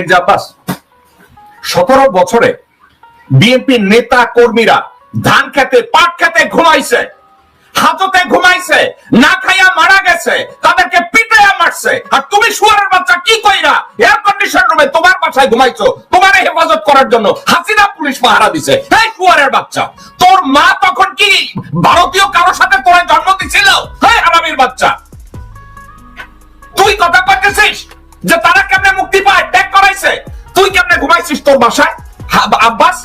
মির্জা আব্বাস। সতেরো বছরে বিএনপি নেতা কর্মীরা ধান খেতে, পাট খেতে ঘুমাইছে। হাততে ঘুমাইছে, না খাইয়া মারা গেছে, তাদেরকে পিটাইয়া মারছে। আর তুমি শুয়ারের বাচ্চা কি কইরা? এয়ার কন্ডিশন রুমে তোমার বাসায় ঘুমাইছো, তোমার হেফাজত করার জন্য হাসিনা পুলিশ পাহারা দিছে। এই শুয়ারের বাচ্চা, তোর মা তখন কি ভারতীয় কারোর সাথে তোরা জন্ম দিছিল? হ্যাঁ আরামির বাচ্চা। তুই কথা কইতেছিস? যে তারা কেমনে মুক্তি পায় ট্যাগ করাইছে। তুই কেমনে ঘুমাইছিস তোর বাসায়? আব্বাস?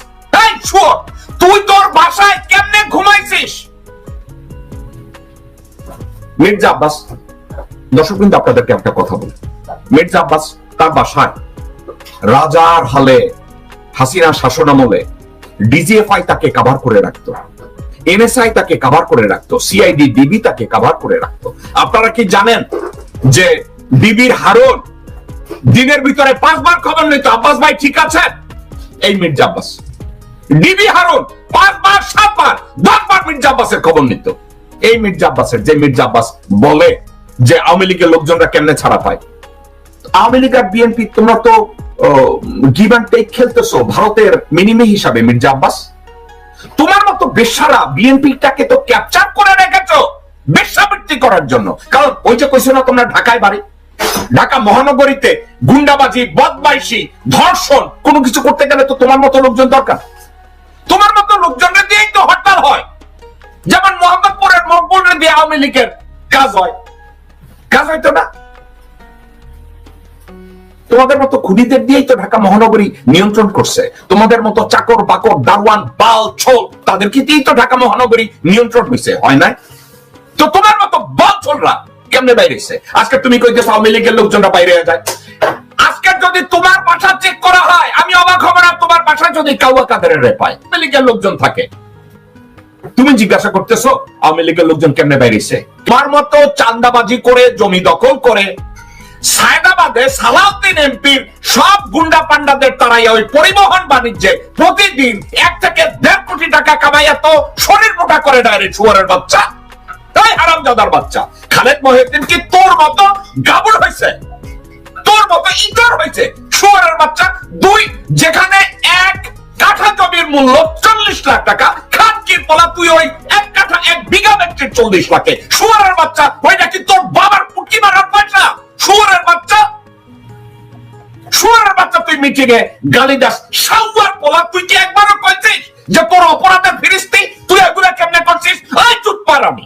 তুই তোর বাসায় কেমনে ঘুমাইছিস? মির্জা আব্বাস, দর্শক কিন্তু আপনাদেরকে একটা কথা বলি। মির্জা আব্বাস তার বাসায় রাজার হালে হাসিনা শাসন আমলে ডিজিএফআই তাকে কাভার করে রাখতো, এনএসআই তাকে কাভার করে রাখতো, সিআইডি, ডিবি তাকে কাভার করে রাখতো। আপনারা কি জানেন যে ডিবির হারুন দিনের ভিতরে পাঁচবার খবর নিত আব্বাস ভাই, ঠিক আছে? এই মির্জা আব্বাস। ডিবি হারুন, পাঁচবার, সাতবার, দশবার মির্জা আব্বাসের খবর নিত। এই মির্জা আব্বাসের, যে মির্জা আব্বাস বলে যে আওয়ামী লীগের লোকজনরা কেমনে ছাড়া পায়। আওয়ামী লীগ আর বিএনপি, তোমরা তো গিভ অ্যান্ড টেক খেলতেছো ভারতের মিনিমি হিসাবে মির্জা আব্বাস। তোমার মতো বেশ্যারা বিএনপিটাকে তো ক্যাপচার করে রেখেছো বেশ্যাবৃত্তি করার জন্য। কারণ ওই যে কইছো না তোমরা ঢাকায় বাড়ি? ঢাকা মহানগরীতে গুন্ডাবাজি, বদমাইশি, ধর্ষণ, কোনো কিছু করতে গেলে তো তোমার মতো লোকজন দরকার। তোমার মতো লোকজনের দিয়েই তো হরতাল হয়। যেমন মোহাম্মদপুরের মকবুলের দিয়ে আওয়ামী লীগের কাজ হয়। কাজ হয়তো না? তোমাদের মতো খুনিদের দিয়েই তো ঢাকা মহানগরী নিয়ন্ত্রণ করছে। তোমাদের মতো চাকর, বাকর দারওয়ান বাল, ছোল, তাদেরকে দিয়েই তো ঢাকা মহানগরী নিয়ন্ত্রণ হয়েছে, হয় না তো তোমার মতো বাল ছোলরা কেমনে বাইরেছে? আজকে তুমি কইতেছো আওয়ামী লীগের লোকজনরা বাইরে যায়। আজকে যদি তোমার বাসা চেক করা হয়, আমি অবাক হব না, তোমার বাসায় যদি কাউয়া কাদের পায়। আওয়ামী লীগের লোকজন থাকে। তুমি জিজ্ঞাসা করতেছো, আওয়ামী লীগের লোকজন কেমনে বাইরেছে? তোমার মতো চান্দাবাজি করে, জমি দখল করে, সায়দাবাদে সালাউদ্দিন এমপির সব গুন্ডা পান্ডাদের তারাই ওই পরিবহন বাণিজ্যে প্রতিদিন এক থেকে দেড় কোটি টাকা কামাইয়া তো শরীর মোটা করে ডাইরেক্ট শুয়ারের বাচ্চা। তাই হারামজাদার বাচ্চা। খালেদ মহিউদ্দিন কি তোর মতো গাবুর হয়েছে? তোর মতো ইতর হয়েছে? শুয়ারের বাচ্চা, দুই, যেখানে এক কাঠা জমির মূল্য চল্লিশ লাখ টাকা, খানকির পলা, তুই ওই এক কাঠা এক বিঘা ব্যক্তির চল্লিশ লাখে। শুয়ারের বাচ্চা ওই নাকি তোর বাবার মারার শুয়ারের বাচ্চা শুয়ারের বাচ্চা, তুই গালি দাস। সাউয়ার পোলা, তুই কি একবারও কইছিস যে তোর অপরাধের ফিরিস্তি? তুই এগুলা কেমনে করছিস? আই চুপ পার আমি।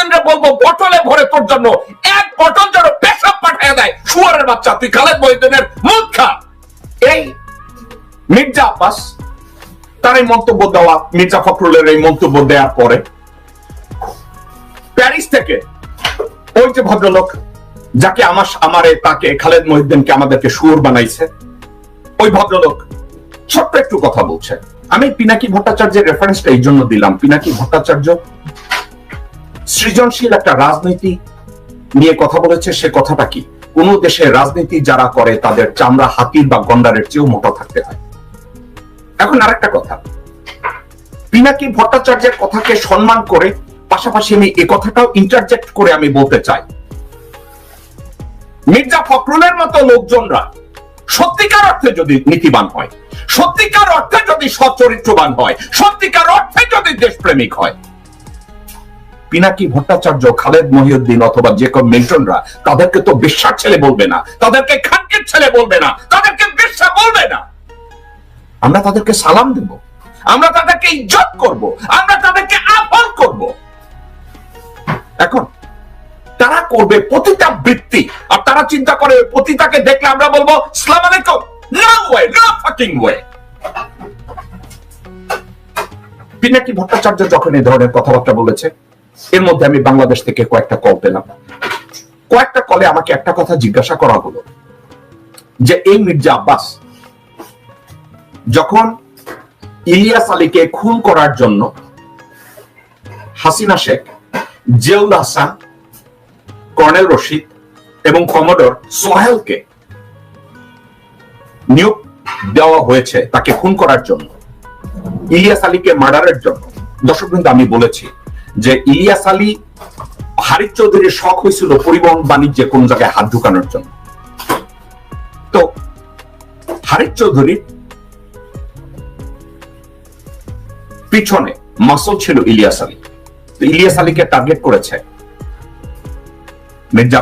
মহিউদ্দিনরে বলব বটলে ভরে তোর জন্য। এক বটল যেন পেশাব পাঠায় দেয়। শুয়ারের বাচ্চা, তুই খালেদ মহিউদ্দিনের মুখ এই মির্জা আব্বাস, তার এই মন্তব্য দেওয়া, মির্জা ফখরুলের এই মন্তব্য দেওয়ার পরে প্যারিস থেকে ওই যে ভদ্রলোক, যাকে আমার আমারে তাকে, খালেদ মহিউদ্দিনকে আমাদেরকে সুর বানাইছে, ওই ভদ্রলোক ছোট্ট একটু কথা বলছে। আমি পিনাকি ভট্টাচার্যের রেফারেন্সটা এই জন্য দিলাম। পিনাকি ভট্টাচার্য সৃজনশীল একটা রাজনীতি নিয়ে কথা বলেছে, সে কথাটা কি? কোন দেশে রাজনীতি যারা করে, তাদের চামড়া, হাতির বা গন্ডারের চেয়েও মোটা থাকতে হয়। এখন আরেকটা কথা। পিনাকি ভট্টাচার্যের কথাকে সম্মান করে, পাশাপাশি আমি এ কথাটাও ইন্টারজেক্ট করে আমি বলতে চাই। মির্জা ফখরুলের মতো লোকজনরা সত্যিকার অর্থে যদি নীতিবান হয়, সত্যিকার অর্থে যদি সচরিত্রবান হয়, সত্যিকার অর্থে যদি দেশপ্রেমিক হয় পিনাকি ভট্টাচার্য, খালেদ মহিউদ্দিন অথবা জেকব মিল্টনরা তাদেরকে তো বিশ্বাস ছেলে বলবে না, তাদেরকে খানকির ছেলে বলবে না, তাদেরকে বিশ্বাস বলবে না। আমরা তাদেরকে সালাম দেব, আমরা তাদেরকে ইজ্জত করব, আমরা তাদেরকে আহ্বান করব। এখন তারা করবে প্রতিটা বৃত্তি, আর তারা চিন্তা করে পতিতাকে দেখলে আমরা বলব, সালাম আলাইকুম। No way no fucking way Pinaki Bhattacharya যখন এই ধরনের কথাবার্তা বলেছে এর মধ্যে আমি বাংলাদেশ থেকে কয়েকটা কল পেলাম। কয়েকটা কলে আমাকে একটা কথা জিজ্ঞাসা করা হলো, যে এই মির্জা আব্বাস যখন ইলিয়াস আলীকে খুন করার জন্য হাসিনা শেখ, জিয়াউল হাসান, কর্নেল রশিদ এবং কমোডর সোহেলকে নিয়োগ দেওয়া হয়েছে তাকে খুন করার জন্য, ইলিয়াস আলীকে মার্ডারের জন্য। দর্শক আমি বলেছি যে ইলিয়াস আলী হারিফ চৌধুরীর শখ হয়েছিল পরিবহন বাণিজ্যে কোন জায়গায় হাত ঢুকানোর জন্য। তো হারিফ চৌধুরী পিছনে মাসল ছিল ইলিয়াস আলী। তো ইলিয়াস আলীকে টার্গেট করেছে মির্জা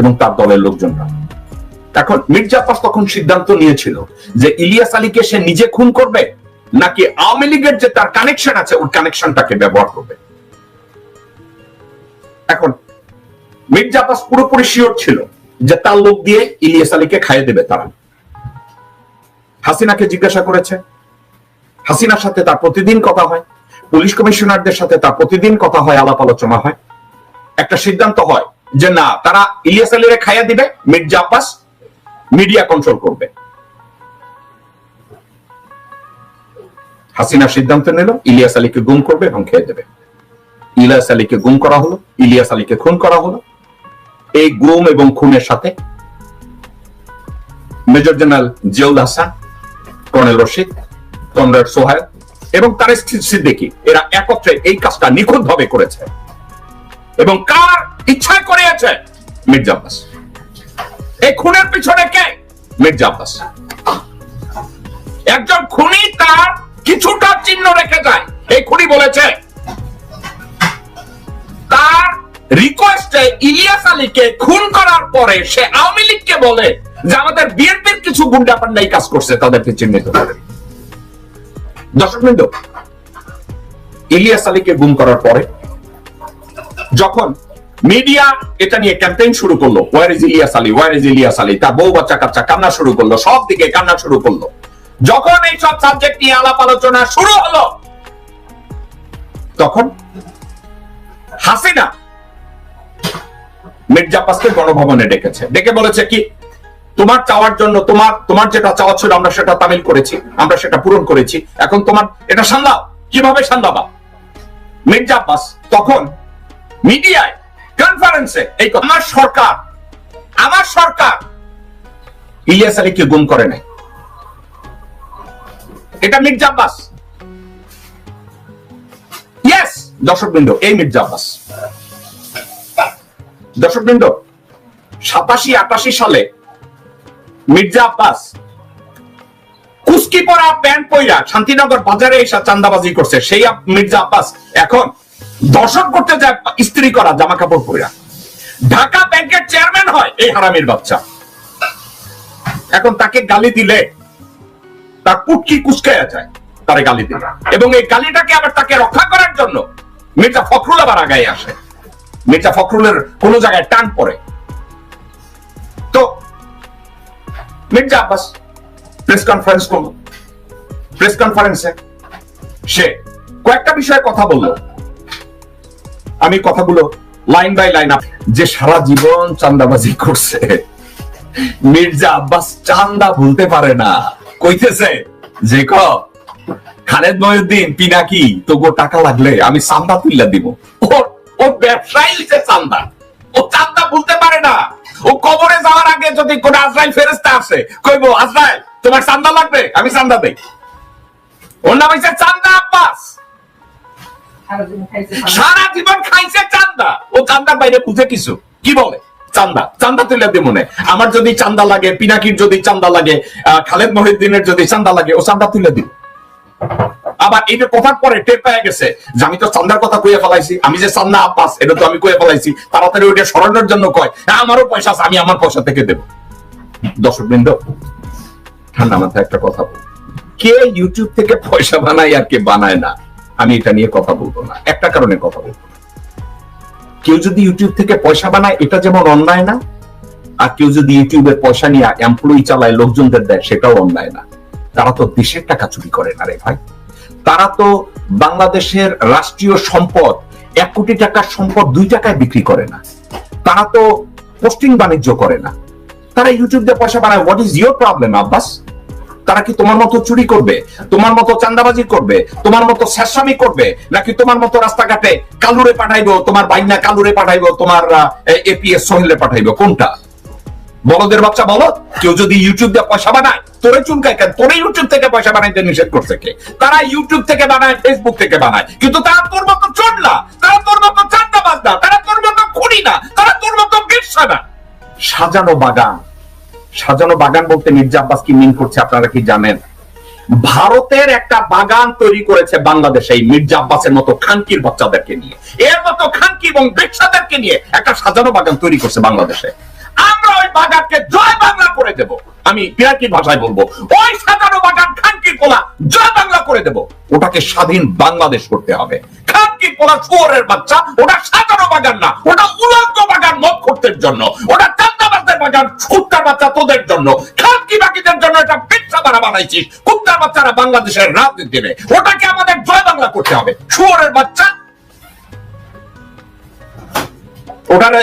এবং তার দলের লোকজনরা। এখন মির্জা তখন সিদ্ধান্ত নিয়েছিল যে ইলিয়াস আলীকে সে নিজে খুন করবে নাকি আওয়ামী লীগের যে তার কানেকশন আছে, ওই কানেকশনটাকে ব্যবহার করবে। এখন মির্জা আব্বাস পুরোপুরি শিওর ছিল যে তার লোক দিয়ে ইলিয়াস আলীকে খাইয়ে দেবে তারা। হাসিনাকে জিজ্ঞাসা করেছে। হাসিনার সাথে তার প্রতিদিন কথা হয়। পুলিশ কমিশনারদের সাথে তার প্রতিদিন কথা হয়, আলাপ আলোচনা হয়। একটা সিদ্ধান্ত হয় যে না, তারা ইলিয়াস আলীরে খাইয়া দিবে, মির্জা আব্বাস মিডিয়া কন্ট্রোল করবে। হাসিনা সিদ্ধান্ত নিল, ইলিয়াস আলীকে গুম করবে এবং খেয়ে দেবে। ইলিয়াস আলীকে গুম করা হলো, ইলিয়াস আলীকে খুন করা হলো। এই গুম এবং খুনের সাথে major general Ziaul Hasan, colonel Rashid comrade Sohel এবং তার সিদ্দিকী, এরা একত্রে এই কাজটা নিখুঁত ভাবে করেছে। এবং কার ইচ্ছায় করিয়েছে? মির্জা আব্বাস। এই খুনের পিছনে কে? মির্জা আব্বাস। একজন খুনি তার কিছুটা চিহ্ন রেখে যায়। এই খুনি বলেছে রিকোয়েস্টে ইলিয়াস আলীকে খুন করার পরে সে আওয়ামী লীগকে বলে যে আমাদের বিএনপির কিছু গুন্ডা পান্ডা এই কাজ করছে তাদেরকে চিহ্নিত করে দর্শক বৃন্দ, ইলিয়াস আলীকে গুম করার পরে যখন মিডিয়া এটা নিয়ে ক্যাম্পেইন শুরু করল where is Ilias Ali where is Ilias Ali তার বউ বাচ্চা কাচ্চা কান্না শুরু করল, সব দিকে কান্না শুরু করল। যখন এই সব সাবজেক্ট নিয়ে আলাপ আলোচনা শুরু হলো, তখন হাসিনা মির্জা আব্বাসকে গণভবনে ডেকেছে। ডেকে বলেছে কি, তোমার চাওয়ার জন্য তোমার তোমার যেটা চাওয়া ছিল আমরা সেটা তামিল করেছি, আমরা সেটা পূরণ করেছি। এখন তোমার এটা সামলাও। কীভাবে সামলাবা? মির্জা আব্বাস তখন মিডিয়ায় কনফারেন্সে এই আমার সরকার আমার সরকার। ইলিয়াস আলীকে গুম করে নাই? এটা মির্জা আব্বাস। ইয়েস দর্শকবৃন্দ, এই মির্জা আব্বাস। দর্শকবৃন্দ, সাতাশি আটাশি সালে মির্জা আব্বাস কুস্কি পরা প্যান্ট পইরা শান্তিনগর বাজারে এসে চান্দাবাজি করছে। সেই মির্জা আব্বাস এখন দর্শন করতে যায় ইস্ত্রি করা জামা কাপড় পইরা। ঢাকা ব্যাংকের চেয়ারম্যান হয় এই হারামির বাচ্চা। এখন তাকে গালি দিলে তার পুটকি কুচকায়া যায়, তারে গালি দিলে। এবং এই গালিটাকে আবার তাকে রক্ষা করার জন্য মির্জা ফখরুল আবার আগায় আসে। মির্জা ফখরুলের কোন জায়গায় টান পড়ে। তো মির্জা আব্বাস প্রেস কনফারেন্স করল। প্রেস কনফারেন্সে সে কয়েকটা বিষয়ে কথা বলল। আমি কথাগুলো লাইন বাই লাইন যে সারা জীবন চান্দাবাজি করছে, মির্জা আব্বাস চান্দা ভুলতে পারে না। কইতেছে যে, ক, খালেদ মহিউদ্দিন, পিনাকি তোগো টাকা লাগলে আমি চান্দা তুইলা দিব। ওর ও ব্যবসায়ী হইছে চান্দা। ও চান্দা ভুলতে পারে না। ও কবরে যাওয়ার আগে যদি কোন আজরাইল ফেরেস্তা আসে, কইবো, আজরাইল, তোমার চান্দা লাগবে? আমি চান্দা দেই। ওর নাম হইছে চান্দা আব্বাস। সারা জীবন খাইছে চান্দা। ও চান্দার বাইরে বুঝে কিছু? কি বলে? চান্দা। চান্দা তুলে দিব মনে। আমার যদি চান্দা লাগে, পিনাকির যদি চান্দা লাগে খালেদ মহিউদ্দিনের যদি চান্দা লাগে, ও চান্দা তুলে দিব। আবার এটা কথার পরে টের পেয়ে গেছে যে আমি তো চান্দার কথা কইয়া ফেলাইছি, আমি যে চান্দা আব্বাস, এটা তো আমি কইয়া ফেলাইছি। তাড়াতাড়ি ওইটা সরানোর জন্য কয় হ্যাঁ আমারও পয়সা আছে, আমি আমার পয়সা থেকে দেব। দর্শক বৃন্দ ঠান্ডা মাথায় একটা কথা বল। কে ইউটিউব থেকে পয়সা বানায় আর কে বানায় না? আমি এটা নিয়ে কথা বলব না। একটা কারণে কথা বলব কেউ যদি ইউটিউব থেকে পয়সা বানায়, এটা যেমন অন্যায় না, আর কেউ যদি ইউটিউবের পয়সা নিয়ে এমপ্লয়ি চালায়, লোকজনদের দেয়, সেটাও অন্যায় না। তারা তো দেশের টাকা চুরি করে না রে ভাই। তারা তো বাংলাদেশের রাষ্ট্রীয় সম্পদ, এক কোটি টাকার সম্পদ দুই টাকায় বিক্রি করে না। তারা তো পোস্টিং বাণিজ্য করে না। তারা ইউটিউব দিয়ে পয়সা বানায় what is your problem Abbas? তারা কি তোমার মতো চুরি করবে? তোমার মতো চান্দাবাজি করবে? তোমার মতো শেষামি করবে? নাকি তোমার মতো রাস্তাঘাটে কালুরে পাঠাইবো? তোমার বাইনা কালুরে পাঠাইবো? তোমার এপিএস সোহেলে পাঠাইবো? কোনটা? বলদের বাচ্চা বলো? কেউ যদি ইউটিউব দিয়ে পয়সা বানায়, তোরে চুলকায় কেন? তোরে ইউটিউব থেকে পয়সা বানাইতে নিষেধ করছে কে? তারা ইউটিউব থেকে বানায় ফেসবুক থেকে বানায়। কিন্তু তারা তোর মতো চোর না তারা তোর মতো চান্দাবাজ না তারা তোর মতো খুনি না তারা তোর মতো বিরসা না সাজানো বাগান। সাজানো বাগান বলতে মির্জা আব্বাস কি মিন করছে আপনারা কি জানেন? ভারতের একটা বাগান তৈরি করেছে বাংলাদেশে, এই মির্জা আব্বাসের মতো খানকির বাচ্চাদেরকে নিয়ে। এর মতো খানকি এবং বেচ্ছাদেরকে নিয়ে একটা সাজানো বাগান তৈরি করছে বাংলাদেশে। আমরা ওই বাগানকে জয় বাংলা করে দেব। আমি পিরাকি ভাষায় বলব, ওই সাজানো বাগান খানকির কোলা জয় বাংলা করে দেব। ওটাকে স্বাধীন বাংলাদেশ করতে হবে। খানকির কোলা শুয়োরের বাচ্চা, ওটা সাজানো বাগান না, ওটা উলঙ্গ বাগান মত করতে জন্য, ওটা চান্দাবাজদের বাগান কুত্তার বাচ্চা তোদের জন্য। খানকি বাকিদের জন্য এটা পিঠা বানা বানাইছিস। কুত্তার বাচ্চারা বাংলাদেশের রাজনীতি নেই ওটাকে আমাদের জয় বাংলা করতে হবে। শুয়োরের বাচ্চা ওটারে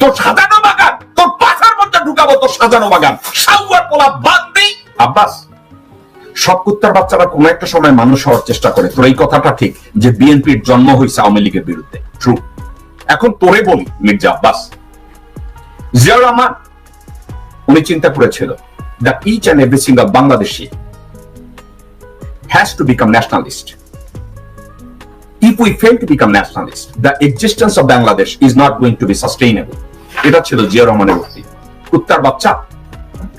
তোর সাজানো বাগান, তোর পাশার মধ্যে ঢুকাবো তোর সাজানো বাগান। সাউয়ার পোলা বাদ দিই আব্বাস, সব কুত্তার বাচ্চারা কোনো একটা সময় মানুষ হওয়ার চেষ্টা করে। তোর এই কথাটা ঠিক যে বিএনপির জন্ম হয়েছে আওয়ামী লীগের বিরুদ্ধে। ট্রু এখন তোরে বলি, মির্জা আব্বাস, জিয়াউর রহমান, উনি চিন্তা করেছিল that each and every single Bangladeshi has to become nationalist if we fail to become nationalist, the existence of Bangladesh is not going to be sustainable. এটা ছিল জিয়া রহমানের উক্তি। কুত্তার বাচ্চা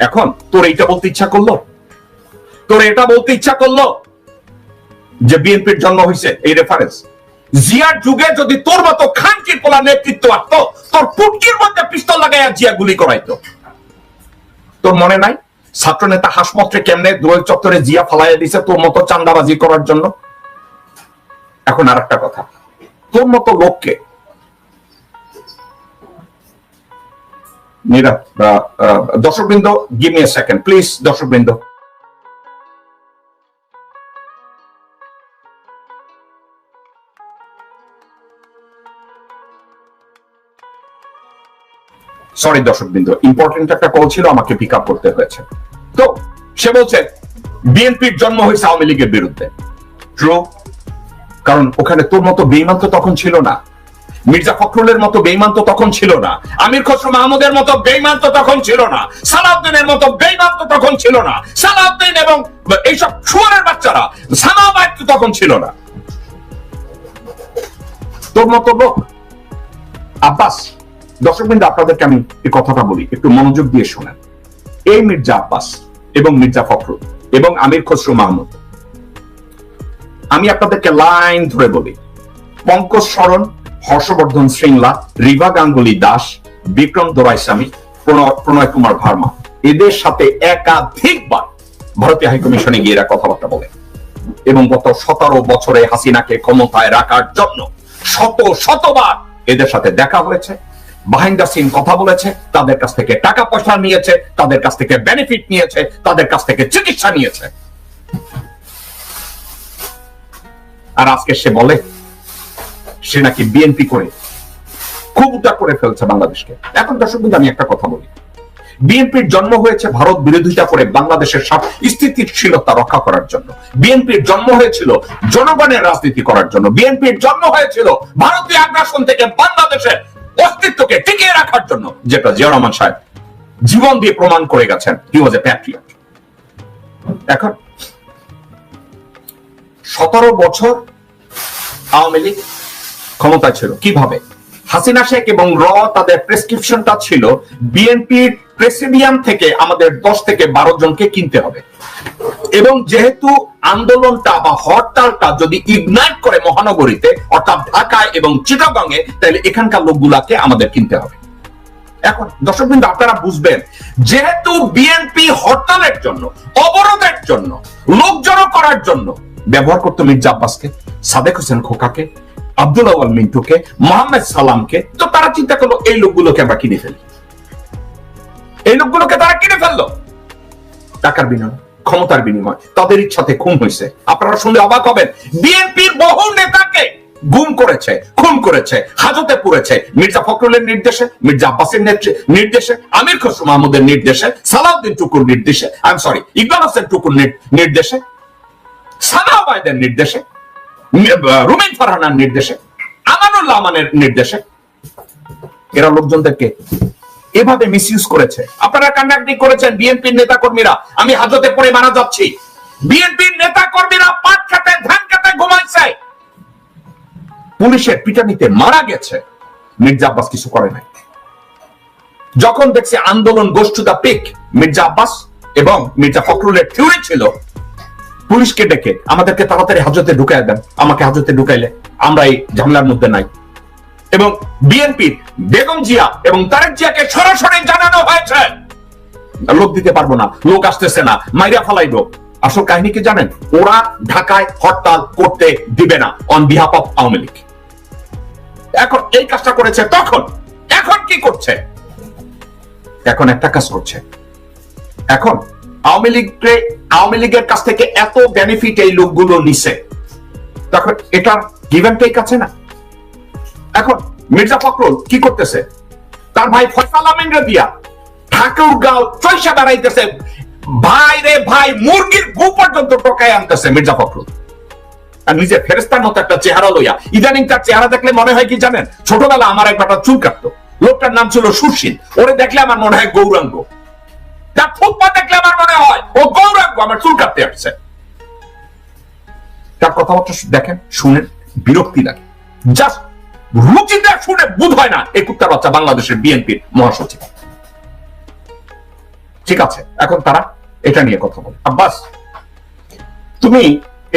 এখন তোর এইটা বলতে ইচ্ছা করল? তোর এটা বলতে ইচ্ছা করল? যে বিএনপির জন্ম হয়েছে এই রেফারেন্স জিয়ার যুগে যদি তোর মতো খানকির পোলা নেতৃত্ব আসতো তোর পুটকির মধ্যে পিস্তল লাগাইয়া জিয়া গুলি করাইতো। তোর মনে নাই? ছাত্র নেতা হাসমত্রে কেমনে দোয়েল চত্বরে জিয়া ফালাইয়া দিছে তোর মতো চান্দাবাজি করার জন্য? এখন আর একটা কথা। তোর মতো লোককে দর্শকবৃন্দ গিভ মি সেকেন্ড প্লিজ দর্শকবৃন্দ। সরি দর্শকবৃন্দ ইম্পর্টেন্ট একটা কল ছিল, আমাকে পিক আপ করতে হয়েছে। তো, সে বলছে বিএনপির জন্ম হয়েছে আওয়ামী লীগের বিরুদ্ধে। ট্রু কারণ ওখানে তোর মতো বেইমান তো তখন ছিল না। মির্জা ফখরুলের মতো বেইমান তো তখন ছিল না। আমির খসরু মাহমুদের মতো বেইমান তো তখন ছিল না। সালাউদ্দিনের মতো বেইমান তো তখন ছিল না। সালাউদ্দিন এবং এইসব শুয়ারের বাচ্চারা, সামাবাদ তো তখন ছিল না। তোর মতো লোক, আব্বাস দর্শকবৃন্দ আপনাদেরকে আমি এই কথাটা বলি, একটু মনোযোগ দিয়ে শোনেন। এই মির্জা আব্বাস এবং মির্জা ফখরুল এবং আমির খসরু মাহমুদ আমি আপনাদেরকে লাইন ধরে বলি। পঙ্কজ শরণ, হর্ষবর্ধন শ্রীংলা রিভা গাঙ্গুলি দাস, বিক্রম দোরাইস্বামী, প্রণয় কুমার ভার্মা। এদের সাথে একাধিকবার ভারতীয় হাইকমিশনে গিয়ে এরা কথাবার্তা বলে। এবং গত সতেরো বছরে হাসিনাকে ক্ষমতায় রাখার জন্য শত, শতবার এদের সাথে দেখা হয়েছে বাহিন্দ সিং কথা বলেছে, তাদের কাছ থেকে টাকা পয়সা নিয়েছে, তাদের কাছ থেকে বেনিফিট নিয়েছে, তাদের কাছ থেকে চিকিৎসা নিয়েছে। আর আজকে সে বলে, সে নাকি বিএনপি করে খুব উদ্ধার করে ফেলছে বাংলাদেশকে। এখন দর্শক কিন্তু আমি একটা কথা বলি। বিএনপির জন্ম হয়েছে ভারত বিরোধিতা করে বাংলাদেশের সব স্থিতিশীলতা রক্ষা করার জন্য। বিএনপির জন্ম হয়েছিল জনগণের রাজনীতি করার জন্য। বিএনপির জন্ম হয়েছিল ভারতীয় আগ্রাসন থেকে বাংলাদেশের অস্তিত্বকে টিকিয়ে রাখার জন্য, যেটা জিয়া রহমান সাহেব জীবন দিয়ে প্রমাণ করে গেছেন। হি ওয়াজ এ প্যাট্রিয়ট এখন সতেরো বছর আওয়ামী লীগ ক্ষমতা ছিল। কীভাবে? হাসিনা শেখ এবং র তাদের প্রেসক্রিপশনটা ছিল, বিএনপির প্রেসিডিয়াম থেকে আমাদের দশ থেকে বারো জনকে কিনতে হবে। এবং যেহেতু আন্দোলনটা বা হরতালটা যদি ইগনাইট করে মহানগরীতে, অর্থাৎ ঢাকায় এবং চিটাগঙ্গে তাহলে এখানকার লোকগুলাকে আমাদের কিনতে হবে। এখন, দর্শক বিন্দু, আপনারা বুঝবেন, যেহেতু বিএনপি হরতালের জন্য, অবরোধের জন্য লোক জড়ো করার জন্য ব্যবহার করতো মির্জা আব্বাসকে, সাদেক হোসেন খোকাকে, আব্দুল আওয়াল মিন্টুকে, মোহাম্মদ সালামকে। তো তারা চিন্তা করল, এই লোকগুলোকে আমরা কিনে ফেলি। এই লোকগুলোকে তারা কিনে ফেলল। টাকার বিনিময়, ক্ষমতার বিনিময়, তাদের ইচ্ছাতে খুন হয়েছে আপনারা শুনলে অবাক হবেন, বিএনপির বহু নেতাকে গুম করেছে, খুন করেছে, হাজতে পুরেছে মির্জা ফখরুলের নির্দেশে, মির্জা আব্বাসের নির্দেশে, আমির খসরু মাহমুদের নির্দেশে, সালাউদ্দিন টুকুর নির্দেশে I am sorry Iqbal Hossain টুকুর নির- নির্দেশে সানা আবায়দের নির্দেশে রুমিন ফারহানার নির্দেশে আমানুল্লাহ আমানের নির্দেশে। এরা লোকজনদেরকে এভাবে মিসইউজ করেছে। আপনারা কান্নাকাটি করেছেন বিএনপির নেতা কর্মীরা আমি হাজতে পড়ে মারা যাচ্ছি। বিএনপির নেতা কর্মীরা পাট খাতে, ধান খাতে ঘুমাইছে। পুলিশের পিটানিতে মারা গেছে। মির্জা আব্বাস কিছু করে নাই। যখন দেখছি আন্দোলন to the peak, Mirza Abbas এবং মির্জা ফখরুলের থিওরি ছিল পুলিশকে ডেকে আমাদেরকে তাড়াতাড়ি হাজতে ঢুকাই দেন। আমাকে হাজতে ঢুকাইলে আমরা এই ঝামেলার মধ্যে নাই। এবং বিএনপির বেগম জিয়া এবং তারেক জিয়াকে সরাসরি জানানো হয়েছে। লোক দিতে পারব না, লোক আসতেছে না, মাইরা ফালাইবো। আসল কাহিনী কি জানেন? ওরা ঢাকায় হরতাল করতে দিবে না on behalf of Awami League. এখন এই কাজটা করেছে তখন। এখন কি করছে? এখন একটা কাজ করছে। এখন আওয়ামী লীগকে আওয়ামী লীগের কাছ থেকে এত বেনিফিট এই লোকগুলো নিছে। তখন এটার গিভেন টেক আছে না? এখন মির্জা ফখরুল কি করতেছে? তার ভাই ফয়সাল আমিনরে দিয়া ঠাকুর গাঁও চৈসা বেড়াইতেছে। ভাই রে ভাই, মুরগির গু পর্যন্ত টোকায় আনতেছে মির্জা ফখরুল। আর নিজে ফেরেস্তার মতো একটা চেহারা লইয়া, ইদানিং তার চেহারা দেখলে মনে হয় কি জানেন? ছোটবেলা আমার এক ব্যাপার চুল কাটতো। লোকটার নাম ছিল সুশীল ওরে দেখলে আমার মনে হয় গৌরাঙ্গ। তার ফুটপা দেখলে আমার মনে হয়। ও গৌরাঙ্গ আমার চুল কাটতে আসছে। তার কথাবার্তা দেখেন শুনেন বিরক্তি লাগে। জাস্ট রুচিটা শুনে বোধ হয় না এই কুত্তার বাচ্চা বাংলাদেশের বিএনপির মহাসচিব। ঠিক আছে, এখন তারা এটা নিয়ে কথা বলে। আব্বাস, তুমি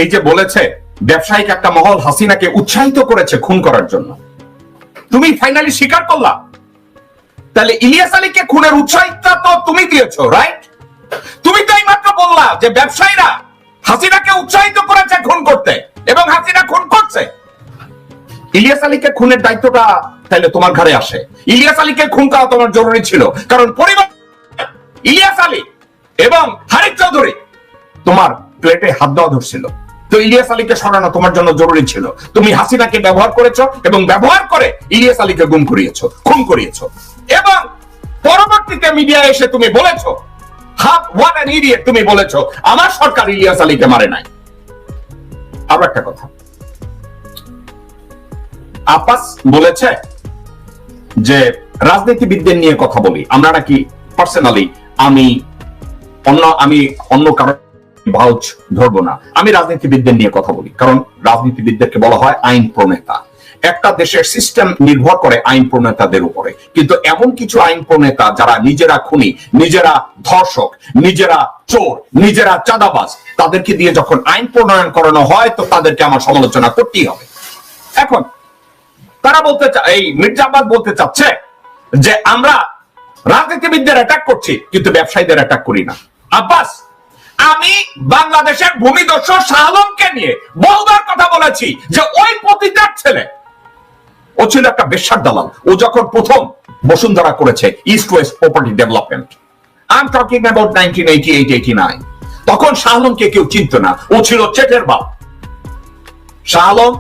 এই যে বলেছে, ব্যবসায়িক একটা মহল হাসিনাকে উৎসাহিত করেছে খুন করার জন্য। তুমি ফাইনালি স্বীকার করলা। তাহলে ইলিয়াস আলীকে খুনের উৎসাহিতটা তো তুমি দিয়েছ রাইট তুমি তো এইমাত্র বললা যে ব্যবসায়ীরা হাসিনাকে উৎসাহিত করেছে খুন করতে এবং হাসিনা খুন করছে। ইলিয়াস আলীকে খুনের দায়িত্বটা তাহলে তোমার ঘরে আসে। ইলিয়াস আলীকে খুন করা তোমার জরুরি ছিল, কারণ পরিবার ইলিয়াস আলী এবং হারিফ চৌধুরী তোমার প্লেটে হাত দেওয়া ধরছিল। তো ইলিয়াস আলীকে সরানো তোমার জন্য জরুরি ছিল। তুমি হাসিনাকে ব্যবহার করেছ এবং ব্যবহার করে ইলিয়াস আলীকে গুম করিয়েছো, খুন করিয়েছো। এবং পরবর্তীতে মিডিয়া এসে তুমি বলেছ তুমি আমার সরকার ইলিয়াস আলীকে মারে নাই। আরও একটা কথা। আপাস বলেছে যে, রাজনীতিবিদদের নিয়ে কথা বলি। আমরা নাকি পার্সোনালি আমি অন্য আমি অন্য কারও ভাউচ ধরবো না। আমি রাজনীতিবিদদের নিয়ে কথা বলি, কারণ রাজনীতিবিদদেরকে বলা হয় আইন প্রণেতা। একটা দেশের সিস্টেম নির্ভর করে আইন প্রণেতাদের উপরে। কিন্তু এমন কিছু আইন প্রণেতা যারা নিজেরা খুনি, নিজেরা ধর্ষক, নিজেরা চোর, নিজেরা চাঁদাবাজ, তাদেরকে দিয়ে যখন আইন প্রণয়ন করানো হয়, তো তাদেরকে আমার সমালোচনা করতেই হবে। এখন, তারা বলতে এই মির্জা আব্বাস বলতে চাচ্ছে যে, আমরা রাজনীতিবিদদের অ্যাটাক করছি, কিন্তু ব্যবসায়ীদের অ্যাটাক করি না। আব্বাস আমি বাংলাদেশের ভূমিদস্যু শাহ আলমকে নিয়ে বহুবার কথা বলেছি যে ওই পতিতার ছেলে, ও ছিল একটা বেশ্যার দালাল। ও যখন প্রথম বসুন্ধরা করেছে east west property development I am talking about nineteen eighty eight eighty nine তখন শাহ আলমকে কেউ চিনত না। ও ছিল চেটের বাপ। শাহ আলম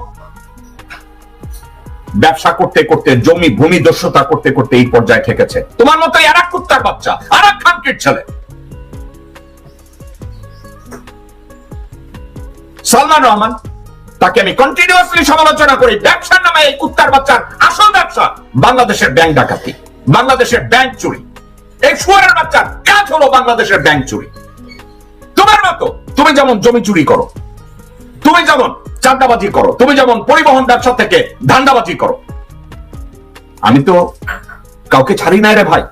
ব্যবসা করতে করতে, জমি, ভূমি, দস্যতা করতে করতে এই পর্যায়ে ঠেকেছে। তোমার মতো আর এক কুত্তার বাচ্চা আর এক ছেলে। সালমান রহমান, তাকে আমি কন্টিনিউয়াসলি সমালোচনা করি। ব্যবসার নামে এই কুত্তার বাচ্চার আসল ব্যবসা বাংলাদেশের ব্যাংক ডাকাতি, বাংলাদেশের ব্যাংক চুরি। এই শুয়ারের বাচ্চার কাজ হলো বাংলাদেশের ব্যাংক চুরি। তোমার মতো, তুমি যেমন জমি চুরি করো, তুমি যেমন চাঁদাবাজি করো, তুমি যেমন পরিবহন ব্যবসা থেকে ধান্দাবাজি করো। আমি তো কাউকে ছাড়ি নাই রে ভাই।